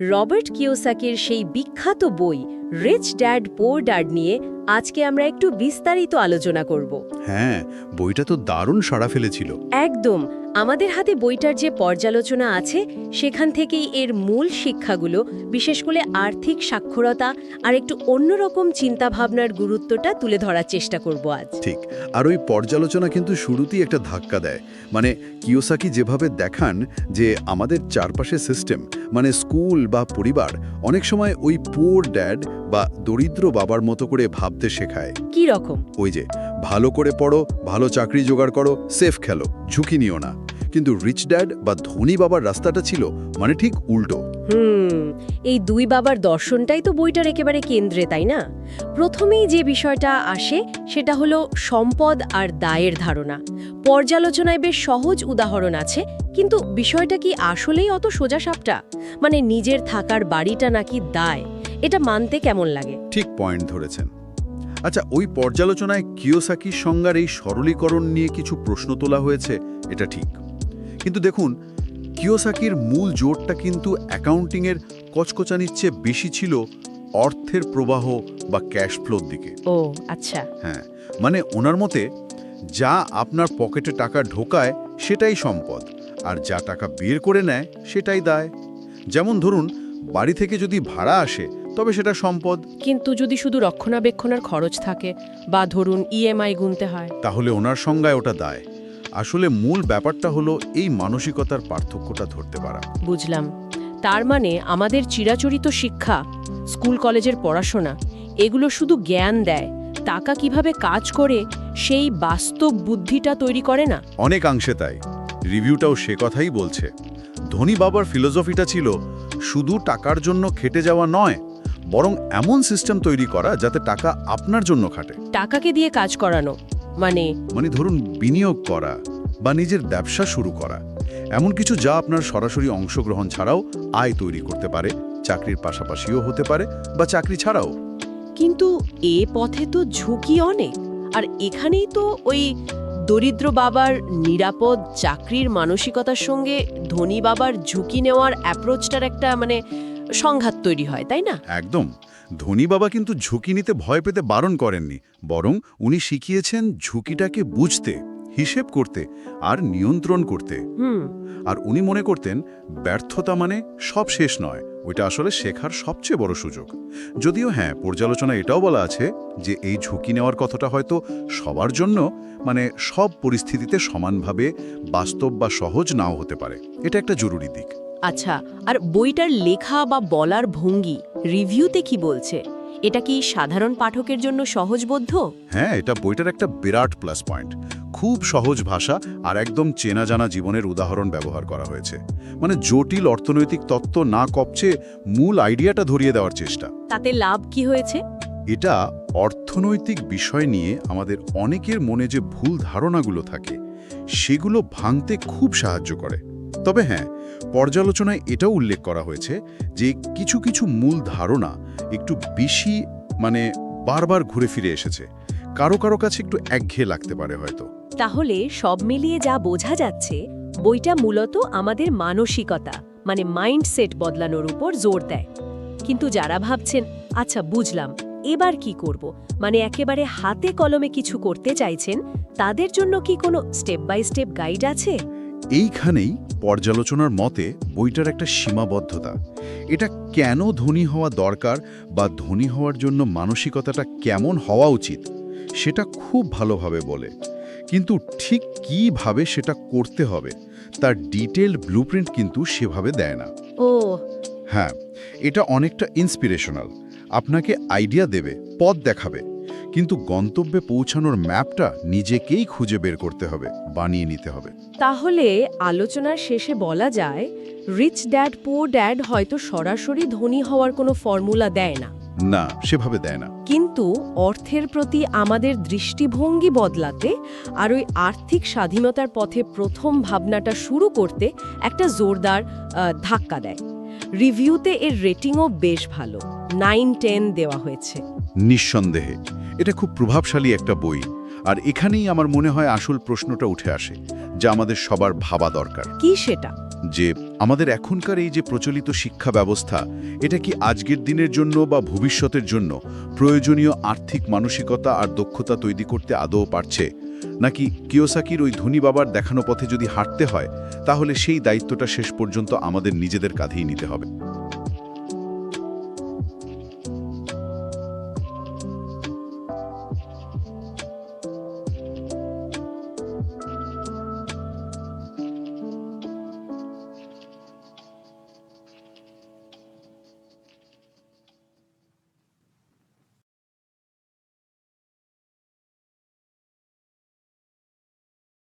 Robert কিওসাকির সেই বিখ্যাত বই রিচ ড্যাড পোর ড্যাড নিয়ে আজকে আমরা একটু বিস্তারিত আলোচনা করব। হ্যাঁ বইটা তো দারুণ সাড়া ফেলেছিল। একদম আমাদের হাতে বইটার যে পর্যালোচনা আছে, সেখান থেকেই এর মূল শিক্ষাগুলো, বিশেষ করে আর্থিক সাক্ষরতা আর একটু অন্যরকম চিন্তাভাবনার গুরুত্বটা তুলে ধরার চেষ্টা করব আজ। ঠিক, আর ওই পর্যালোচনা কিন্তু শুরুতেই একটা ধাক্কা দেয়। মানে কিওসাকি যেভাবে দেখান যে আমাদের চারপাশে সিস্টেম মানে স্কুল বা পরিবার, অনেক সময় ওই পুয়ার ড্যাড বা দরিদ্র বাবার মতো করে ভাবতে শেখায়। কি রকম? ওই যে ভালো করে পড়ো ভালো চাকরি জোগাড় করো সেফ খেলো ঝুঁকি নিও না। কিন্তু রিচ ড্যাড বা ধনী বাবার রাস্তাটা ছিল মানে ঠিক উল্টো। হুম এই দুই বাবার দর্শনটাই তো বইটার একেবারে কেন্দ্রে তাই না? প্রথমেই যে বিষয়টা আসে সেটা হলো সম্পদ আর দায়ের ধারণা। পর্যালোচনায় বেশ সহজ উদাহরণ আছে কিন্তু বিষয়টা কি আসলেই অত সোজা সাপটা মানে নিজের থাকার বাড়িটা নাকি দায়? এটা মানতে কেমন লাগে? ঠিক পয়েন্ট ধরেছেন। আচ্ছা ওই পর্যালোচনায় কিওসাকির সংজ্ঞার এই সরলীকরণ নিয়ে কিছু প্রশ্ন তোলা হয়েছে এটা ঠিক। কিন্তু দেখুন কিওসাকির মূল জোরটা কিন্তু অ্যাকাউন্টিংয়ের কচকচানির চেয়ে বেশি ছিল অর্থের প্রবাহ বা ক্যাশ ফ্লোর দিকে। ও আচ্ছা। হ্যাঁ মানে ওনার মতে যা আপনার পকেটে টাকা ঢোকায় সেটাই সম্পদ আর যা টাকা বের করে নেয় সেটাই দায়। যেমন ধরুন বাড়ি থেকে যদি ভাড়া আসে তবে সেটা সম্পদ। কিন্তু যদি শুধু রক্ষণাবেক্ষণের খরচ থাকে বা ধরুন ইএমআই গুনতে হয়। তাহলে ওনার সংজ্ঞায় ওটা দায়। আসলে মূল ব্যাপারটা হলো এই মানসিকতার পার্থক্যটা ধরতে পারা। বুঝলাম। তার মানে আমাদের চিরাচরিত শিক্ষা স্কুল কলেজের পড়াশোনা এগুলো শুধু জ্ঞান দেয়। টাকা কীভাবে কাজ করে সেই বাস্তব বুদ্ধিটা তৈরি করে না? অনেকাংশে তাই। রিভিউটাও সে কথাই বলছে। ধনী বাবার ফিলোসফিটা ছিল শুধু টাকার জন্য খেটে যাওয়া নয় বরং এমন সিস্টেম তৈরি করা যাতে টাকা আপনার জন্য খাটে। টাকাকে দিয়ে কাজ করানো মানে মানে ধরুন বিনিয়োগ করা বা নিজের ব্যবসা শুরু করা। এমন কিছু যা আপনার সরাসরি অংশগ্রহণ ছাড়াও আয় তৈরি করতে পারে চাকরির পাশাপাশিও হতে পারে বা চাকরি ছাড়াও। কিন্তু এ পথে তো ঝুঁকি অনেক। আর এখানেই তো ওই দরিদ্র বাবার নিরাপদ চাকরির মানসিকতার সঙ্গে ধনী বাবার ঝুঁকি নেওয়ার অ্যাপ্রোচটার একটা মানে সংঘাত তৈরি হয় তাই না? একদম। ধনী বাবা কিন্তু ঝুঁকি নিতে ভয় পেতে বারণ করেননি বরং উনি শিখিয়েছেন ঝুঁকিটাকে বুঝতে হিসেব করতে আর নিয়ন্ত্রণ করতে। আর উনি মনে করতেন ব্যর্থতা মানে সব শেষ নয় ওইটা আসলে শেখার সবচেয়ে বড় সুযোগ। যদিও হ্যাঁ পর্যালোচনা এটাও বলা আছে যে এই ঝুঁকি নেওয়ার কথাটা হয়তো সবার জন্য মানে সব পরিস্থিতিতে সমানভাবে বাস্তব বা সহজ নাও হতে পারে। এটা একটা জরুরি দিক। আচ্ছা আর বইটার লেখা বা বলার ভঙ্গি রিভিউতে কি বলছে? এটা কি সাধারণ পাঠকের জন্য সহজবোধ্য? হ্যাঁ এটা বইটার একটা বিরাট প্লাস পয়েন্ট। খুব সহজ ভাষা আর একদম চেনা জানা জীবনের উদাহরণ ব্যবহার করা হয়েছে। মানে জটিল অর্থনৈতিক তত্ত্ব না কপচে মূল আইডিয়াটা ধরিয়ে দেওয়ার চেষ্টা। তাতে লাভ কি হয়েছে? এটা অর্থনৈতিক বিষয় নিয়ে আমাদের অনেকের মনে যে ভুল ধারণাগুলো থাকে সেগুলো ভাঙতে খুব সাহায্য করে। তবে হ্যাঁ পর্যালোচনায় এটাও উল্লেখ করা হয়েছে যে কিছু কিছু মূল ধারণা একটু বেশি মানে বারবার ঘুরে ফিরে এসেছে। কারও কারও কাছে একটু একঘেয়ে লাগতে পারে হয়তো। তাহলে সব মিলিয়ে যা বোঝা যাচ্ছে, বইটা মূলত আমাদের মানসিকতা মানে মাইন্ডসেট বদলানোর উপর জোর দেয়। কিন্তু যারা ভাবছেন আচ্ছা বুঝলাম, এবার কি করব? মানে একেবারে হাতে কলমে কিছু করতে চাইছেন, তাদের জন্য কি কোনো স্টেপ বাই স্টেপ গাইড আছে? এইখানেই পর্যালোচনার মতে বইটার একটা সীমাবদ্ধতা। এটা কেন ধনী হওয়া দরকার বা ধনী হওয়ার জন্য মানসিকতাটা কেমন হওয়া উচিত সেটা খুব ভালোভাবে বলে। কিন্তু ঠিক কীভাবে সেটা করতে হবে তার ডিটেল ব্লুপ্রিন্ট কিন্তু সেভাবে দেয় না। ও। হ্যাঁ এটা অনেকটা ইন্সপিরেশনাল। আপনাকে আইডিয়া দেবে পথ দেখাবে। কিন্তু গন্তব্যে পৌঁছানোর ম্যাপটা নিজেকেই খুঁজে বের করতে হবে বানিয়ে নিতে হবে। তাহলে আলোচনার শেষে বলা যায় রিচ ড্যাড পোর ড্যাড হয়তো সরাসরি ধনী হওয়ার কোনো ফর্মুলা দেয় না। না সেভাবে দেয় না। কিন্তু অর্থের প্রতি আমাদের দৃষ্টিভঙ্গি বদলাতে আর ওই আর্থিক স্বাধীনতার পথে প্রথম ভাবনাটা শুরু করতে একটা জোরদার ধাক্কা দেয়। রিভিউতে এর রেটিংও বেশ ভালো। নাইন টেন দেওয়া হয়েছে। নিঃসন্দেহে। এটা খুব প্রভাবশালী একটা বই। আর এখানেই আমার মনে হয় আসল প্রশ্নটা উঠে আসে যা আমাদের সবার ভাবা দরকার। কি সেটা? যে আমাদের এখনকার এই যে প্রচলিত শিক্ষা ব্যবস্থা এটা কি আজকের দিনের জন্য বা ভবিষ্যতের জন্য প্রয়োজনীয় আর্থিক মানসিকতা আর দক্ষতা তৈরি করতে আদৌ পারছে? নাকি কিওসাকির ওই ধনী বাবার দেখানো পথে যদি হাঁটতে হয় তাহলে সেই দায়িত্বটা শেষ পর্যন্ত আমাদের নিজেদের কাঁধেই নিতে হবে।